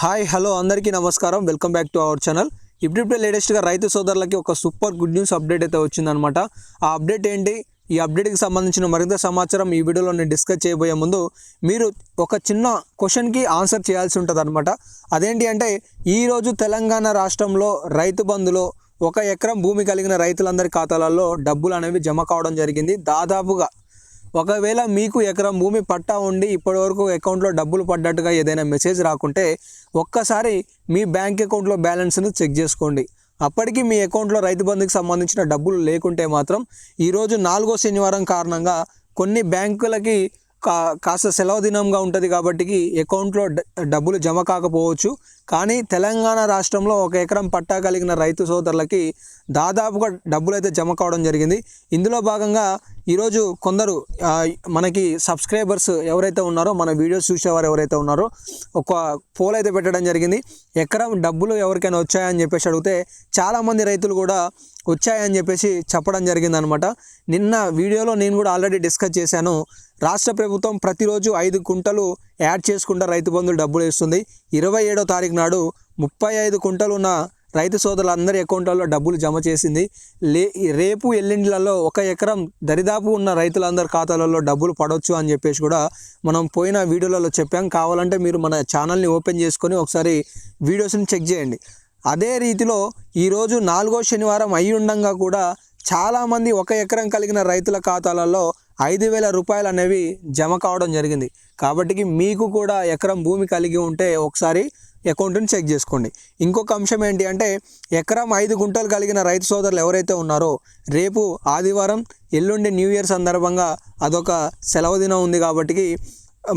Hi hello అందరికీ నమస్కారం. Welcome back to our channel. ఇప్పుడిప్పుడే లేటెస్ట్గా రైతు సోదరులకి ఒక సూపర్ గుడ్ న్యూస్ అప్డేట్ అయితే వచ్చిందనమాట ఆ అప్డేట్ ఏంటి? ఈ అప్డేట్కి సంబంధించిన మరింత సమాచారం ఈ వీడియోలో నేను డిస్కస్ చేయబోయే ముందు మీరు ఒక చిన్న క్వశ్చన్కి ఆన్సర్ చేయాల్సి ఉంటుంది అనమాట అదేంటి అంటే ఈరోజు తెలంగాణ రాష్ట్రంలో రైతు బంధులో ఒక ఎకరం భూమి కలిగిన రైతులందరి ఖాతాలలో డబ్బులు అనేవి జమ కావడం జరిగింది. దాదాపుగా ఒకవేళ మీకు ఎకరం భూమి పట్టా ఉండి ఇప్పటివరకు అకౌంట్లో డబ్బులు పడ్డట్టుగా ఏదైనా మెసేజ్ రాకుంటే ఒక్కసారి మీ బ్యాంక్ అకౌంట్లో బ్యాలెన్స్ను చెక్ చేసుకోండి. అప్పటికి మీ అకౌంట్లో రైతు బంధుకి సంబంధించిన డబ్బులు లేకుంటే మాత్రం ఈరోజు నాలుగో శనివారం కారణంగా కొన్ని బ్యాంకులకి కా కాస్త సెలవు దినంగా ఉంటుంది కాబట్టి అకౌంట్లో డ- డబ్బులు జమ కాకపోవచ్చు. కానీ తెలంగాణ రాష్ట్రంలో ఒక ఎకరం పట్టా కలిగిన రైతు సోదరులకి దాదాపుగా డబ్బులు అయితే జమ కావడం జరిగింది. ఇందులో భాగంగా ఈరోజు కొందరు మనకి సబ్స్క్రైబర్స్ ఎవరైతే ఉన్నారో మన వీడియోస్ చూసేవారు ఎవరైతే ఉన్నారో ఒక పోల్ అయితే పెట్టడం జరిగింది. ఎకరం డబ్బులు ఎవరికైనా వచ్చాయని చెప్పేసి అడిగితే చాలామంది రైతులు కూడా వచ్చాయని చెప్పేసి చెప్పడం జరిగింది అనమాట నిన్న వీడియోలో నేను కూడా ఆల్రెడీ డిస్కస్ చేశాను. రాష్ట్ర ప్రభుత్వం ప్రతిరోజు ఐదు కుంటలు యాడ్ చేసుకుంటా రైతు బంధువులు డబ్బులు ఇస్తుంది ఇరవై ఏడో తారీఖు నాడు ముప్పై ఐదు కుంటలు ఉన్న రైతు సోదరులందరి అకౌంట్లలో డబ్బులు జమ చేసింది. లే రేపు ఎల్లుండిలలో ఒక ఎకరం దరిదాపు ఉన్న రైతులందరి ఖాతాలలో డబ్బులు పడవచ్చు అని చెప్పేసి కూడా మనం పోయిన వీడియోలలో చెప్పాం. కావాలంటే మీరు మన ఛానల్ని ఓపెన్ చేసుకొని ఒకసారి వీడియోస్ని చెక్ చేయండి. అదే రీతిలో ఈరోజు నాలుగో శనివారం అయి ఉండంగా కూడా చాలామంది ఒక ఎకరం కలిగిన రైతుల ఖాతాలలో ఐదు వేల రూపాయలు అనేవి జమ కావడం జరిగింది. కాబట్టి మీకు కూడా ఎకరం భూమి కలిగి ఉంటే ఒకసారి అకౌంట్ని చెక్ చేసుకోండి. ఇంకొక అంశం ఏంటి అంటే ఎకరం ఐదు గుంటలు కలిగిన రైతు సోదరులు ఎవరైతే ఉన్నారో రేపు ఆదివారం ఎల్లుండి న్యూ ఇయర్ సందర్భంగా అదొక సెలవు దినం ఉంది కాబట్టి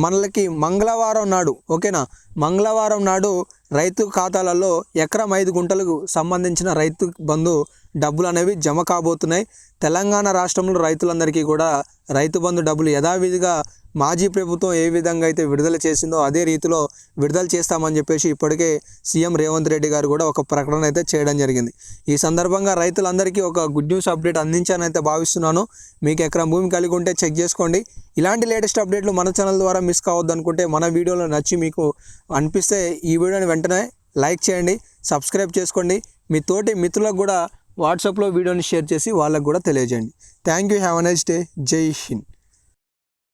మనలకి మంగళవారం నాడు ఓకేనా? మంగళవారం నాడు రైతు ఖాతాలలో ఎకరం ఐదు గుంటలకు సంబంధించిన రైతు బంధు డబ్బులు అనేవి జమ కాబోతున్నాయి. తెలంగాణ రాష్ట్రంలో రైతులందరికీ కూడా రైతు బంధు డబ్బులు యథావిధిగా మాజీ ప్రభుత్వం ఏ విధంగా అయితే విడుదల చేసిందో అదే రీతిలో విడుదల చేస్తామని చెప్పేసి ఇప్పటికే సీఎం రేవంత్ రెడ్డి గారు కూడా ఒక ప్రకటన అయితే చేయడం జరిగింది. ఈ సందర్భంగా రైతులందరికీ ఒక గుడ్ న్యూస్ అప్డేట్ అందించానైతే భావిస్తున్నాను. మీకు ఎకరం భూమి కలిగి ఉంటే చెక్ చేసుకోండి. ఇలాంటి లేటెస్ట్ అప్డేట్లు మన ఛానల్ ద్వారా మిస్ కావద్దు అనుకుంటే మన వీడియోలో నచ్చి మీకు అనిపిస్తే ఈ వీడియోని వెంటనే లైక్ చేయండి సబ్స్క్రైబ్ చేసుకోండి. మీ తోటి మిత్రులకు కూడా వాట్సాప్లో వీడియోని షేర్ చేసి వాళ్ళకు కూడా తెలియజేయండి. Thank you. Have a nice day. Jai Hind.